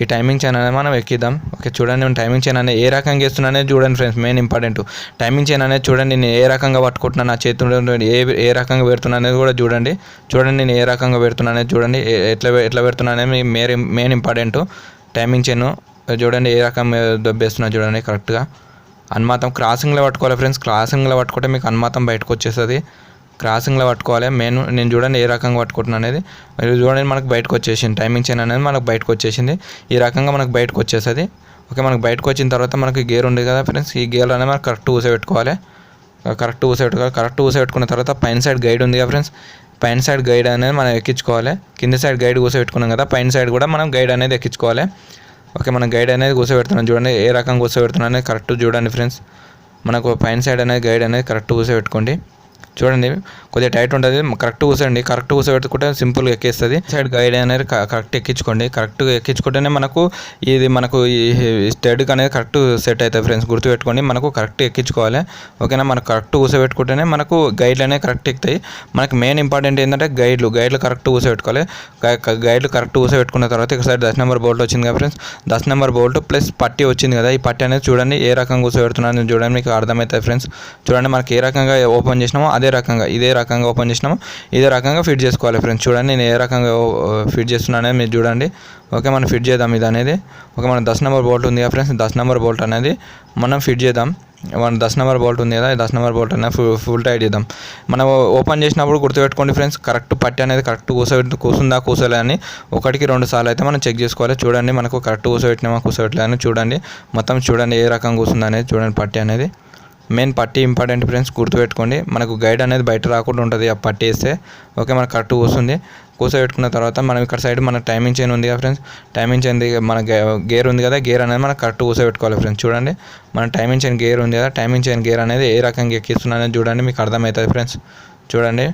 ఈ టైమింగ్ చైన్ అనేది మనం ఎక్కిద్దాం. ఓకే చూడండి నేను టైమింగ్ చైన్ అనేది ఏ రకంగా చేస్తున్నా అనేది చూడండి friends main important timing chain అనేది చూడండి నేను ఏ రకంగా పట్టుకుంటున్నాను నా చేతిలో ఏ ఏ రకంగా పెడుతున్నా అనేది కూడా చూడండి. చూడండి నేను ఏ రకంగా పెడుతున్నా అనేది చూడండి ఎట్లా ఎట్లా పెడుతున్నా అనేది main main important timing chain చూడండి ఏ రకంగా దొబ్బేస్తున్నా చూడండి కరెక్ట్గా అనుమాతం క్రాసింగ్లో పట్టుకోవాలి ఫ్రెండ్స్ క్రాసింగ్లో పట్టుకుంటే మీకు అనుమాతం బయటకు వచ్చేస్తుంది. క్రాసింగ్లో పట్టుకోవాలి. మెయిన్ నేను చూడండి ఏ రకంగా పట్టుకుంటున్నాను అనేది. మీరు చూడండి మనకు బయటకు వచ్చేసింది. టైమింగ్ చైన్ అనేది మనకు బయటకు వచ్చేసింది. ఈ రకంగా మనకు బయటకు వచ్చేస్తుంది. ఓకే మనకు బయటకు వచ్చిన తర్వాత మనకి గేర్ ఉంది కదా ఫ్రెండ్స్ ఈ గేర్ అనేది మనకు కరెక్ట్ కూసబెట్టుకోవాలి కరెక్ట్ కూసబెట్టుకోవాలి కరెక్ట్ కూసబెట్టుకున్న తర్వాత పైన సైడ్ గైడ్ ఉంది కదా ఫ్రెండ్స్ పైన సైడ్ గైడ్ అనేది మనం ఎక్కించుకోవాలి. కింద సైడ్ గైడ్ కూసబెట్టుకున్నాం కదా పైన సైడ్ కూడా మనం గైడ్ అనేది ఎక్కించుకోవాలి. ఓకే మనం గైడ్ అనేది కూసబెడుతున్నాం చూడండి ఏ రకంగా కూసబెడుతున్నాం అనేది కరెక్ట్ చూడండి ఫ్రెండ్స్. మనకు పైన సైడ్ అనేది గైడ్ అనేది కరెక్ట్ కూసబెట్టుకోండి చూడండి కొద్దిగా టైట్ ఉంటుంది. కరెక్ట్ కూర్చోండి కరెక్ట్ కూర్చోబెట్టుకుంటే సింపుల్గా ఎక్కేస్తుంది. సైడ్ గైడ్ అనేది కరెక్ట్ ఎక్కించుకోండి. కరెక్ట్గా ఎక్కించుకుంటేనే మనకు ఇది మనకు ఈ స్టెడ్కి అనేది కరెక్ట్ సెట్ అవుతుంది ఫ్రెండ్స్ గుర్తుపెట్టుకోండి మనకు కరెక్ట్ ఎక్కించుకోవాలి. ఓకేనా? మనకు కరెక్ట్ కూర్చోబెట్టుకుంటేనే మనకు గైడ్లు అనేవి కరెక్ట్ ఎక్కుతాయి. మనకు మెయిన్ ఇంపార్టెంట్ ఏంటంటే గైడ్లు గైడ్లు కరెక్ట్ కూర్చోబెట్టుకోవాలి గై- క- గైడ్లు కరెక్ట్ కూర్చోబెట్టుకున్న తర్వాత ఇక్కడ సైడ్ దశ నెంబర్ బోల్ట్ వచ్చింది కదా ఫ్రెండ్స్ దశ నెంబర్ బోల్ట్ ప్లస్ పట్టి వచ్చింది కదా. ఈ పట్టి అనేది చూడండి ఏ రకంగా కూర్చోబెడుతున్నాను చూడండి మీకు అర్థమవుతుంది ఫ్రెండ్స్ చూడండి మనకి ఏ రకంగా ఓపెన్ చేసినామో అదే రకంగా ఇదే రకంగా ఓపెన్ చేసినాము? ఇదే రకంగా ఫిట్ చేసుకోవాలి ఫ్రెండ్స్ చూడండి నేను ఏ రకంగా ఫిట్ చేస్తున్నాను అనేది మీరు చూడండి. ఓకే మనం ఫిట్ చేద్దాం ఇది అనేది. ఓకే మన దస్ నెంబర్ బోల్ట్ ఉంది కదా ఫ్రెండ్స్ దస్ నెంబర్ బోల్ట్ అనేది మనం ఫిట్ చేద్దాం. మన దస్ నెంబర్ బోల్ట్ ఉంది కదా దస్ నెంబర్ బోల్ట్ అనేది ఫుల్ ఫుల్ టైట్ చేద్దాం. మనం ఓపెన్ చేసినప్పుడు గుర్తుపెట్టుకోండి ఫ్రెండ్స్ కరెక్ట్ పట్టి అనేది కరెక్ట్ కూర్చో కూర్చుందా కూర్చోలే అని ఒకటికి రెండు సార్లు అయితే మనం చెక్ చేసుకోవాలి. చూడండి మనకు కరెక్ట్ కూసబెట్టినామా కూసబెట్టలేదని అని చూడండి. మొత్తం చూడండి ఏ రకం కూసుందనేది చూడండి పట్టి అనేది. మెయిన్ పట్టి ఇంపార్టెంట్ ఫ్రెండ్స్ గుర్తుపెట్టుకోండి. మనకు గైడ్ అనేది బయట రాకుండా ఉంటుంది. ఆ పట్టి వేస్తే ఓకే మనకు కరెక్ట్ కూర్చుంది కూర్చోబెట్టుకున్న తర్వాత మనం ఇక్కడ సైడ్ మన టైమింగ్ చైన్ ఉంది కదా ఫ్రెండ్స్ టైమింగ్ చైన్ మన గేర్ ఉంది కదా గేర్ అనేది మనం కరెక్ట్ కూర్చోబెట్టుకోవాలి ఫ్రెండ్స్. చూడండి మన టైమింగ్ చైన్ గేర్ ఉంది కదా టైమింగ్ చైన్ గేర్ అనేది ఏ రకంగా ఎక్కిస్తున్నా అనేది చూడండి మీకు అర్థమవుతుంది ఫ్రెండ్స్. చూడండి.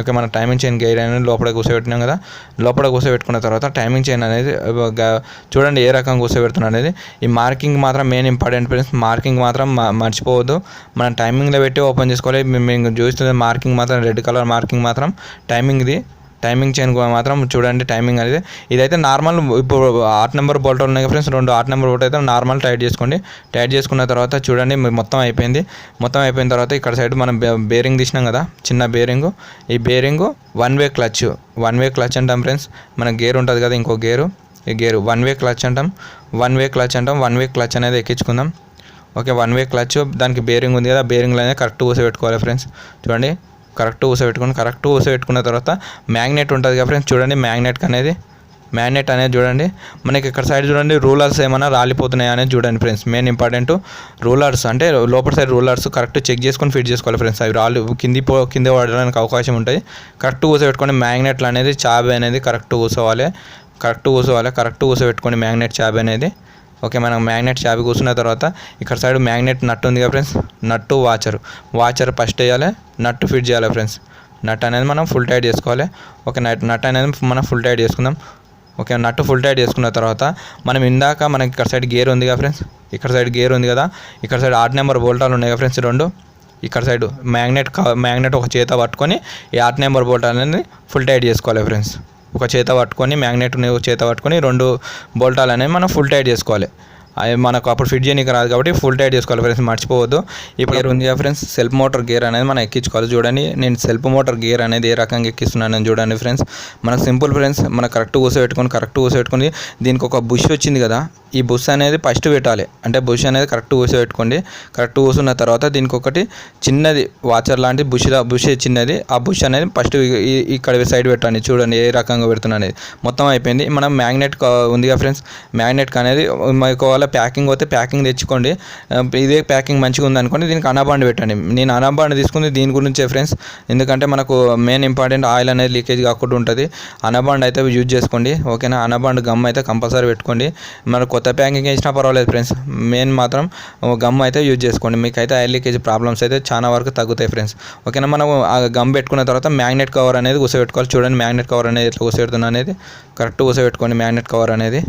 ఓకే మన టైమింగ్ చైన్ గైడ్ అనేది లోపల కూర్చోబెట్టినాం కదా. లోపల కూర్చోబెట్టుకున్న తర్వాత టైమింగ్ చైన్ అనేది చూడండి ఏ రకంగా కూర్చోబెడుతున్నా అనేది. ఈ మార్కింగ్ మాత్రం మెయిన్ ఇంపార్టెంట్ ఫ్రెండ్స్ మార్కింగ్ మాత్రం మర్చిపోవద్దు. మనం టైమింగ్లో పెట్టి ఓపెన్ చేసుకోవాలి. మేము మేము చూస్తుంది మార్కింగ్ మాత్రం రెడ్ కలర్ మార్కింగ్ మాత్రం టైమింగ్ది టైమింగ్ చైన్ మాత్రం చూడండి టైమింగ్ అనేది. ఇదైతే నార్మల్ ఇప్పుడు ఆట్ నెంబర్ బోల్ట్ ఉన్నాయి ఫ్రెండ్స్ రెండు ఆట్ నెంబర్ బోల్ట్ అయితే నార్మల్ టైట్ చేసుకోండి. టైట్ చేసుకున్న తర్వాత చూడండి మొత్తం అయిపోయింది. మొత్తం అయిపోయిన తర్వాత ఇక్కడ సైడ్ మనం బేరింగ్ తీసినాం కదా చిన్న బేరింగ్. ఈ bearing one way clutch. One way clutch అంటాం ఫ్రెండ్స్. మన గేర్ ఉంటుంది కదా ఇంకో గేరు. ఈ గేరు వన్ వే క్లచ్ అంటాం. వన్ వే క్లచ్ అంటాం. వన్ వే క్లచ్ అనేది ఎక్కించుకుందాం. Okay one way clutch. దానికి బేరింగ్ ఉంది కదా బేరింగ్లో అనేది కరెక్ట్ కూర్చోబెట్టుకోవాలి ఫ్రెండ్స్. చూడండి. కరెక్ట్ కూర్చోబెట్టుకుని కరెక్ట్ కూర్చోబెట్టుకున్న తర్వాత మ్యాగ్నెట్ ఉంటుంది కదా ఫ్రెండ్స్ చూడండి మ్యాగ్నెట్ అనేది. మ్యాగ్నెట్ అనేది చూడండి. మనకి ఇక్కడ సైడ్ చూడండి రూలర్స్ ఏమైనా రాలిపోతున్నాయా అనేది చూడండి ఫ్రెండ్స్ మెయిన్ ఇంపార్టెంట్ రూలర్స్ అంటే లోపల సైడ్ రూలర్స్ కరెక్ట్ చెక్ చేసుకొని ఫిట్ చేసుకోవాలి ఫ్రెండ్స్ అవి రాళ్ళు కింది పో కింద పడడానికి అవకాశం ఉంటుంది. కరెక్ట్ కూర్చోబెట్టుకొని మ్యాగ్నెట్లు అనేది చాబ్ అనేది కరెక్ట్ కూర్చోవాలి కరెక్ట్ కూర్చోవాలి కరెక్ట్ కూర్చోబెట్టుకొని మ్యాగ్నెట్ చాబ్ అనేది. ఓకే మనం మ్యాగ్నెట్ చాబి కూర్చున్న తర్వాత ఇక్కడ సైడ్ మ్యాగ్నెట్ నట్టు ఉంది కదా friends nut washer. Washer first వేయాలి నట్టు ఫిట్ చేయాలి ఫ్రెండ్స్ నట్ అనేది మనం ఫుల్ టైట్ చేసుకోవాలి. ఓకే నట్ నట్ అనేది మనం ఫుల్ టైట్ చేసుకుందాం. ఓకే నట్టు ఫుల్ టైట్ చేసుకున్న తర్వాత మనం ఇందాక మనకి ఇక్కడ సైడ్ గేర్ ఉంది కదా ఫ్రెండ్స్ ఇక్కడ సైడ్ గేర్ ఉంది కదా? ఇక్కడ సైడ్ ఆర్ట్ నెంబర్ బోల్టాలు ఉన్నాయి కదా ఫ్రెండ్స్ రెండు? ఇక్కడ సైడ్ మ్యాగ్నెట్ మ్యాగ్నెట్ ఒక చేత పట్టుకొని ఈ ఆర్ట్ నెంబర్ బోల్ట్ అనేది ఫుల్ టైట్ చేసుకోవాలి ఫ్రెండ్స్ ఒక చేత పట్టుకొని మ్యాగ్నెట్ని ఒక చేత పట్టుకొని రెండు బోల్టాలు అనేవి మనం ఫుల్ టైట్ చేసుకోవాలి. అవి మనకు అప్పుడు ఫిట్ చేయడానికి రాదు కాబట్టి ఫుల్ టైట్ చేసుకోవాలి ఫ్రెండ్స్ మర్చిపోవద్దు. ఇప్పుడు గేర్ ఉంది కదా ఫ్రెండ్స్ సెల్ఫ్ మోటార్ గేర్ అనేది మనం ఎక్కించుకోవాలి. చూడండి నేను సెల్ఫ్ మోటార్ గేర్ అనేది ఏ రకంగా ఎక్కిస్తున్నాను చూడండి ఫ్రెండ్స్ మనకు సింపుల్ ఫ్రెండ్స్ మనం కరెక్ట్ కూర్చోబెట్టుకొని కరెక్ట్ కూర్చోబెట్టుకొని దీనికి ఒక బుష్ వచ్చింది కదా ఈ బుష్ అనేది ఫస్ట్ పెట్టాలి. అంటే బుష్ అనేది కరెక్ట్ కూర్చోబెట్టుకోండి కరెక్ట్ కూర్చున్న తర్వాత దీనికి ఒకటి చిన్నది వాచర్ లాంటి బుష్ బుష్ చిన్నది ఆ బుష్ అనేది ఫస్ట్ ఇక్కడ సైడ్ పెట్టండి. చూడండి ఏ రకంగా పెడుతున్నా అనేది. మొత్తం అయిపోయింది. మనం మ్యాగ్నెట్ ఉంది కదా ఫ్రెండ్స్ మ్యాగ్నెట్ అనేది ఒకవేళ ప్యాకింగ్ పోతే ప్యాకింగ్ తెచ్చుకోండి. ఇదే ప్యాకింగ్ మంచిగా ఉందనుకోండి దీనికి అనాబాండ్ పెట్టండి. నేను అనాబాండ్ తీసుకుంది దీని గురించే ఫ్రెండ్స్. ఎందుకంటే మనకు మెయిన్ ఇంపార్టెంట్ ఆయిల్ అనేది లీకేజ్ కాకుండా ఉంటుంది. అనాబాండ్ అయితే యూజ్ చేసుకోండి ఓకేనా? అనాబాండ్ గమ్ అయితే కంపల్సరీ పెట్టుకోండి. మనకు కొత్త ప్యాకింగ్ వేసినా పర్వాలేదు ఫ్రెండ్స్. మెయిన్ మాత్రం గమ్ అయితే యూజ్ చేసుకోండి. మీకు అయితే ఆయిల్ లీకేజ్ ప్రాబ్లమ్స్ అయితే చాలా వరకు తగ్గుతాయి ఫ్రెండ్స్. ఓకేనా? మనం ఆ గమ్ పెట్టుకున్న తర్వాత మ్యాగ్నెట్ కవర్ అనేది ఉసపెట్టుకోవాలి చూడండి మ్యాగ్నెట్ కవర్ అనేది ఎట్లా ఉసపెడుతున్నా అనేది కరెక్ట్ ఉసపెట్టుకోండి మ్యాగ్నెట్ కవర్ అనేది.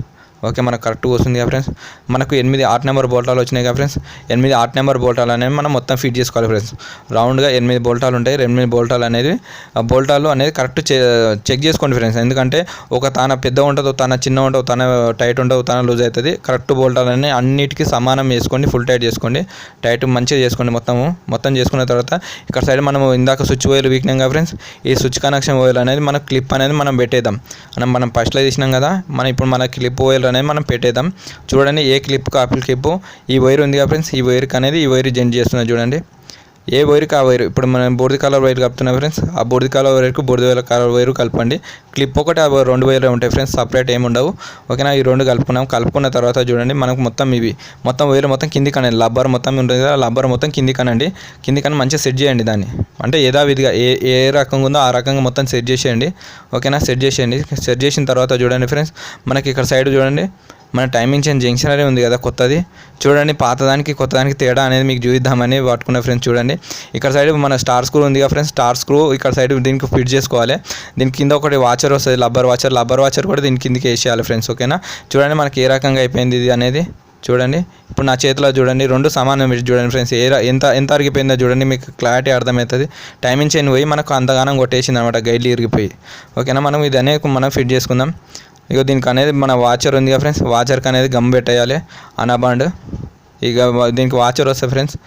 ఓకే మనకు కరెక్ట్గా వస్తుంది కదా ఫ్రెండ్స్. మనకు ఎనిమిది ఆట్ నెంబర్ బోల్టాలు వచ్చినాయి కదా ఫ్రెండ్స్. ఎనిమిది ఆట్ నెంబర్ బోల్టాలు అనేవి మనం మొత్తం ఫిట్ చేసుకోవాలి ఫ్రెండ్స్. రౌండ్గా ఎనిమిది బోల్టాలు ఉంటాయి. ఎనిమిది బోల్టాలు అనేది బోల్టాలు అనేది కరెక్ట్ చెక్ చేసుకోండి ఫ్రెండ్స్. ఎందుకంటే ఒక తన పెద్ద ఉంటుందో తన చిన్న ఉంటుందో తన టైట్ ఉంటుందో తన లూజ్ అవుతుంది. కరెక్ట్ బోల్టాలు అన్నీ అన్నిటికీ సమానం చేసుకోండి ఫుల్ టైట్ చేసుకోండి. టైట్ మంచిగా చేసుకోండి మొత్తము. మొత్తం చేసుకున్న తర్వాత ఇక్కడ సైడ్ మనం ఇందాక స్విచ్ వైర్ వీక్నాం కదా ఫ్రెండ్స్. ఈ స్విచ్ కనెక్షన్ వైర్ అనేది మన క్లిప్ అనేది మనం పెట్టేద్దాం. మనం మనం ఫస్ట్లో తీసినాం కదా. మనం ఇప్పుడు మన క్లిప్ వైర్ అనేది మనం పెట్టేద్దాం. చూడండి ఏ క్లిప్ కాపిల్ క్లిప్ ఈ వైర్ ఉంది కదా ఫ్రెండ్స్ ఈ వైర్కి అనేది ఈ వైర్ జెంట్ చేస్తున్నా చూడండి. ఏ వైరుకి ఆ వైరు. ఇప్పుడు మనం బూర్ది కలర్ వైర్ కలుపుతున్నాం ఫ్రెండ్స్ ఆ బూడిద కలర్ బూర్ది వేల కలర్ వైరు కలపండి. క్లిప్ ఒకటి ఆ రెండు వైర్లు ఉంటాయి ఫ్రెండ్స్ సపరేట్ ఏమి ఉండవు. ఓకేనా? ఈ రెండు కలుపుకున్నాం. కలుపుకున్న తర్వాత చూడండి మనకు మొత్తం ఇవి. మొత్తం వైర్ మొత్తం కింది కనండి. లబ్బర్ మొత్తం ఉంటుంది కదా లబ్బర్ మొత్తం కింది కనండి. కింది కన్నా మంచిగా సెట్ చేయండి దాన్ని. అంటే యథావిధిగా ఏ ఏ రకంగా ఉందో ఆ రకంగా మొత్తం సెట్ చేసేయండి. ఓకేనా? సెట్ చేసేయండి. సెట్ చేసిన తర్వాత చూడండి ఫ్రెండ్స్ మనకి ఇక్కడ సైడ్ చూడండి. మన టైమింగ్ చేంజ్ జంక్షన్ అనేది ఉంది కదా కొత్తది. చూడండి పాతదానికి కొత్తదానికి తేడా అనేది మీకు చూద్దామని పట్టుకున్న ఫ్రెండ్స్ చూడండి. ఇక్కడ సైడ్ మన స్టార్ స్క్రూ ఉంది కదా ఫ్రెండ్స్ స్టార్ స్క్రూ ఇక్కడ సైడ్ దీనికి ఫిట్ చేసుకోవాలి. దీని కింద ఒకటి వాచర్ వస్తుంది లబ్బర్ వాచర్ లబ్బర్ వాచర్ కూడా దీని కిందకి వేసేయాలి ఫ్రెండ్స్ ఓకేనా చూడండి మనకి ఏ రకంగా అయిపోయింది ఇది అనేది. చూడండి ఇప్పుడు నా చేతిలో చూడండి రెండు సమానం చూడండి ఫ్రెండ్స్ ఏ ఎంత ఎంత అరిగిపోయిందో చూడండి మీకు క్లారిటీ అర్థమవుతుంది. టైమింగ్ చైన్ పోయి మనకు అంతగానం కొట్టేసింది అనమాట గైడ్లు ఇరిగిపోయి. ఓకేనా మనం ఇది అనేది మనం ఫిట్ చేసుకుందాం. ఇక దీనికి అనేది మన వాచర్ ఉంది కదా ఫ్రెండ్స్ వాచర్కి అనేది గమ్ పెట్టేయాలి అనబాండ్. ఇక దీనికి వాచర్ వస్తుంది ఫ్రెండ్స్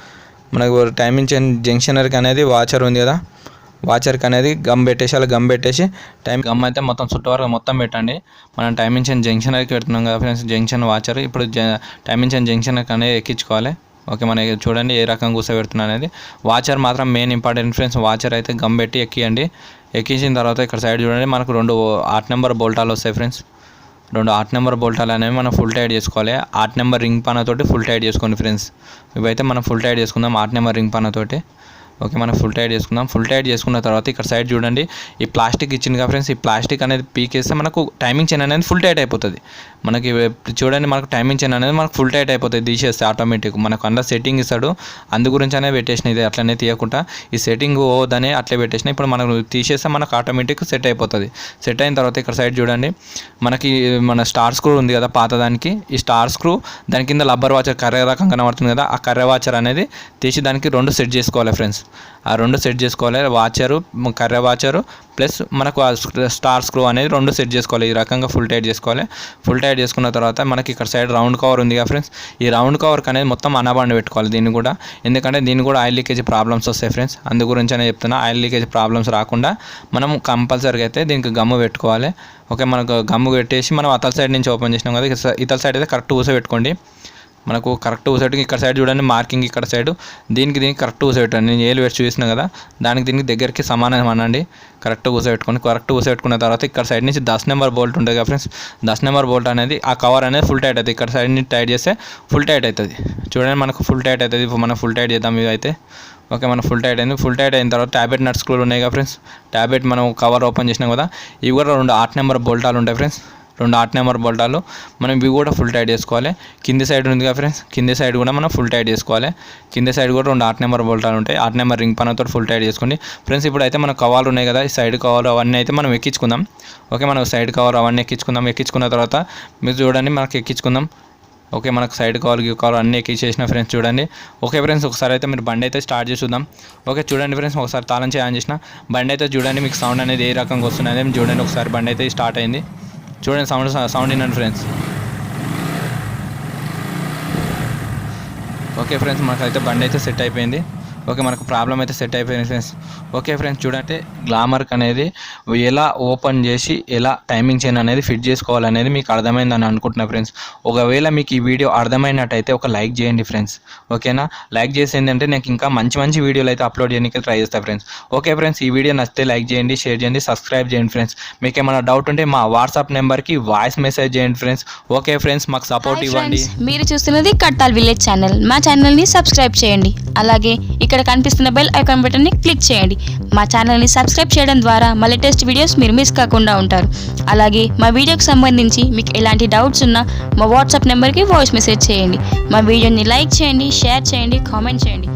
మనకు టైమింగ్ చైన్ జంక్షనర్కి అనేది వాచర్ ఉంది కదా వాచర్కి అనేది గమ్ పెట్టేసి గమ్ పెట్టేసి టైం గమ్ అయితే మొత్తం చుట్టూ మొత్తం పెట్టండి. మనం టైమింగ్ చైన్ జంక్షనర్కి పెడుతున్నాం కదా ఫ్రెండ్స్ జంక్షన్ వాచర్ ఇప్పుడు టైమింగ్ చైన్ జంక్షనర్కి అనేది ఎక్కించుకోవాలి. ఓకే మనకి చూడండి ఏ రకంగా కూర్చోబెడుతున్నా అనేది. వాచర్ మాత్రం మెయిన్ ఇంపార్టెంట్ ఫ్రెండ్స్ వాచర్ అయితే గమ్ పెట్టి ఎక్కియండి. ఎక్కించిన తర్వాత ఇక్కడ సైడ్ చూడండి మనకు రెండు ఆట్ నెంబర్ బోల్టాలు వస్తాయి ఫ్రెండ్స్ రెండు ఆట్ నెంబర్ బోల్టాలు అనేవి మనం ఫుల్ టైట్ చేసుకోవాలి. ఆట్ నెంబర్ రింగ్ పానతోటి ఫుల్ టైట్ చేసుకోండి ఫ్రెండ్స్ ఇవైతే మనం ఫుల్ టైట్ చేసుకుందాం ఆట్ నెంబర్ రింగ్ పానతోటి ఓకే మనం ఫుల్ టైట్ చేసుకుందాం. ఫుల్ టైట్ చేసుకున్న తర్వాత ఇక్కడ సైడ్ చూడండి. ఈ ప్లాస్టిక్ ఇచ్చింది కదా ఫ్రెండ్స్ ఈ ప్లాస్టిక్ అనేది పీకేస్తే మనకు టైమింగ్ చైన్ అనేది ఫుల్ టైట్ అయిపోతుంది. మనకి చూడండి మనకు టైమింగ్ చైన్ అనేది మనకు ఫుల్ టైట్ అయిపోతుంది తీసేస్తే ఆటోమేటిక్ మనకు అందులో సెట్టింగ్ ఇస్తాడు. అందు గురించి అనే పెట్టేసిన ఇది అట్లనే తీయకుండా. ఈ సెట్టింగ్ ఓదని అట్లే పెట్టేసిన. ఇప్పుడు మనకు తీసేస్తే మనకు ఆటోమేటిక్ సెట్ అయిపోతుంది. సెట్ అయిన తర్వాత ఇక్కడ సైడ్ చూడండి. మనకి మన స్టార్ స్క్రూ ఉంది కదా పాత దానికి ఈ స్టార్ స్క్రూ దాని కింద లబ్బర్ వాచర్ కర్ర రకం కనబడుతుంది కదా ఆ కర్ర వాచర్ అనేది తీసి దానికి రెండు సెట్ చేసుకోవాలి ఫ్రెండ్స్ ఆ రెండు సెట్ చేసుకోవాలి. వాచరు కర్ర వాచరు ప్లస్ మనకు ఆ స్టార్ స్క్రూ అనేది రెండు సెట్ చేసుకోవాలి. ఈ రకంగా ఫుల్ టైట్ చేసుకోవాలి. ఫుల్ టైట్ చేసుకున్న తర్వాత మనకి ఇక్కడ సైడ్ రౌండ్ కవర్ ఉంది కదా ఫ్రెండ్స్. ఈ రౌండ్ కవర్కి అనేది మొత్తం అనబండి పెట్టుకోవాలి దీన్ని కూడా. ఎందుకంటే దీన్ని కూడా ఆయిల్ లీకేజ్ ప్రాబ్లమ్స్ వస్తాయి ఫ్రెండ్స్. అందు గురించి అనే చెప్తున్నా. ఆయిల్ లీకేజ్ ప్రాబ్లమ్స్ రాకుండా మనం కంపల్సరీగా అయితే దీనికి గమ్ము పెట్టుకోవాలి. ఓకే మనకు గమ్ము పెట్టేసి మనం అతల సైడ్ నుంచి ఓపెన్ చేసినాం కదా. ఇతల సైడ్ అయితే కరెక్ట్ ఊస పెట్టుకోండి. మనకు కరెక్ట్ సైడ్కి ఇక్కడ సైడ్ చూడండి మార్కింగ్ ఇక్కడ సైడ్. దీనికి దీనికి కరెక్ట్ ఊసేటండి నేను ఏలు వేసి చూసినా కదా దానికి దీనికి దగ్గరికి సమానం అనండి. కరెక్ట్ ఊసేట్టుకొని కరెక్ట్ ఊసేట్టుకున్న తర్వాత ఇక్కడ సైడ్ నుంచి దస్ నెంబర్ బోల్ట్ ఉంటుంది కదా ఫ్రెండ్స్. దస్ నెంబర్ బోల్ట్ అనేది ఆ కవర్ అనేది ఫుల్ టైట్ అవుతుంది. ఇక్కడ సైడ్ నుంచి టైట్ చేస్తే ఫుల్ టైట్ అవుతుంది. చూడండి మనకు ఫుల్ టైట్ అవుతుంది. ఇప్పుడు మనం ఫుల్ టైట్ చేద్దాం ఇది అయితే ఓకే మన ఫుల్ టైట్ అయింది. ఫుల్ టైట్ అయిన తర్వాత ట్యాబ్లెట్ నట్స్ కూడా ఉన్నాయి కదా ఫ్రెండ్స్. ట్యాబ్లెట్ మనం కవర్ ఓపెన్ చేసినాం కదా. ఇవి కూడా రెండు ఆట్ నెంబర్ బోల్టాలు ఉంటాయి ఫ్రెండ్స్. రెండు ఆట్ నెంబర్ బోల్టాలు. మనం ఇవి కూడా ఫుల్ టైట్ చేసుకోవాలి. కింది సైడ్ ఉంది కదా ఫ్రెండ్స్ కింది సైడ్ కూడా మనం ఫుల్ టైట్ చేసుకోవాలి. కింది సైడ్ కూడా రెండు ఆట్ నెంబర్ బోల్టాలు ఉంటాయి. ఆట్ నెంబర్ రింగ్ పనతో ఫుల్ టైట్ చేసుకోండి. ఫ్రెండ్స్ ఇప్పుడు అయితే మన కవాలు ఉన్నాయి కదా ఈ సైడ్ కవర్ అవన్నీ అయితే మనం ఎక్కించుకుందాం. ఓకే మనం సైడ్ కవర్ అవన్నీ ఎక్కించుకుందాం. ఎక్కించుకున్న తర్వాత మీరు చూడండి మనకి ఎక్కించుకుందాం. ఓకే మనకు సైడ్ కవర్ గివ్ కవర్ అన్నీ ఎక్కించేసిన ఫ్రెండ్స్ చూడండి. ఓకే ఫ్రెండ్స్ ఒకసారి అయితే మీరు బండి అయితే స్టార్ట్ చేసి చూద్దాం. ఓకే చూడండి ఫ్రెండ్స్ ఒకసారి తాళం చేయాలని చేసిన. బండి అయితే చూడండి మీకు సౌండ్ అనేది ఏ రకంగా వస్తున్నది చూడండి. ఒకసారి బండి అయితే స్టార్ట్ అయింది. చూడండి సౌండ్ సౌండ్ వినండి ఫ్రెండ్స్ ఓకే ఫ్రెండ్స్ మనకైతే బండి అయితే సెట్ అయిపోయింది. ఓకే మనకు ప్రాబ్లం అయితే సెట్ అయిపోయింది ఫ్రెండ్స్ ఓకే ఫ్రెండ్స్ చూడండి. గ్లామర్క్ అనేది ఎలా ఓపెన్ చేసి ఎలా టైమింగ్ చైన్ అనేది ఫిట్ చేసుకోవాలనేది మీకు అర్థమైందని అనుకుంటున్నా ఫ్రెండ్స్. ఒకవేళ మీకు ఈ వీడియో అర్థమైనట్టయితే ఒక లైక్ చేయండి ఫ్రెండ్స్. ఓకేనా? లైక్ చేసి ఏంటంటే నాకు ఇంకా మంచి మంచి వీడియోలు అయితే అప్లోడ్ చేయడానికి ట్రై చేస్తాను ఫ్రెండ్స్. ఓకే ఫ్రెండ్స్ ఈ వీడియో నచ్చితే లైక్ చేయండి షేర్ చేయండి సబ్స్క్రైబ్ చేయండి ఫ్రెండ్స్. మీకు ఏమైనా డౌట్ ఉంటే మా వాట్సాప్ నెంబర్కి వాయిస్ మెసేజ్ చేయండి ఫ్రెండ్స్. ఓకే ఫ్రెండ్స్ మాకు సపోర్ట్ ఇవ్వండి. మీరు చూస్తున్నది కట్టాల్ విలేజ్ ఛానల్. మా ఛానల్ని సబ్స్క్రైబ్ చేయండి. అలాగే ఇక్కడ కనిపిస్తున్న బెల్ ఐకాన్ బటన్ని క్లిక్ చేయండి. మా ఛానల్ని సబ్స్క్రైబ్ చేయడం ద్వారా మా లేటెస్ట్ వీడియోస్ మీరు మిస్ కాకుండా ఉంటారు. అలాగే మా వీడియోకి సంబంధించి మీకు ఎలాంటి డౌట్స్ ఉన్నా మా వాట్సాప్ నెంబర్కి వాయిస్ మెసేజ్ చేయండి. మా వీడియోని లైక్ చేయండి షేర్ చేయండి కామెంట్ చేయండి.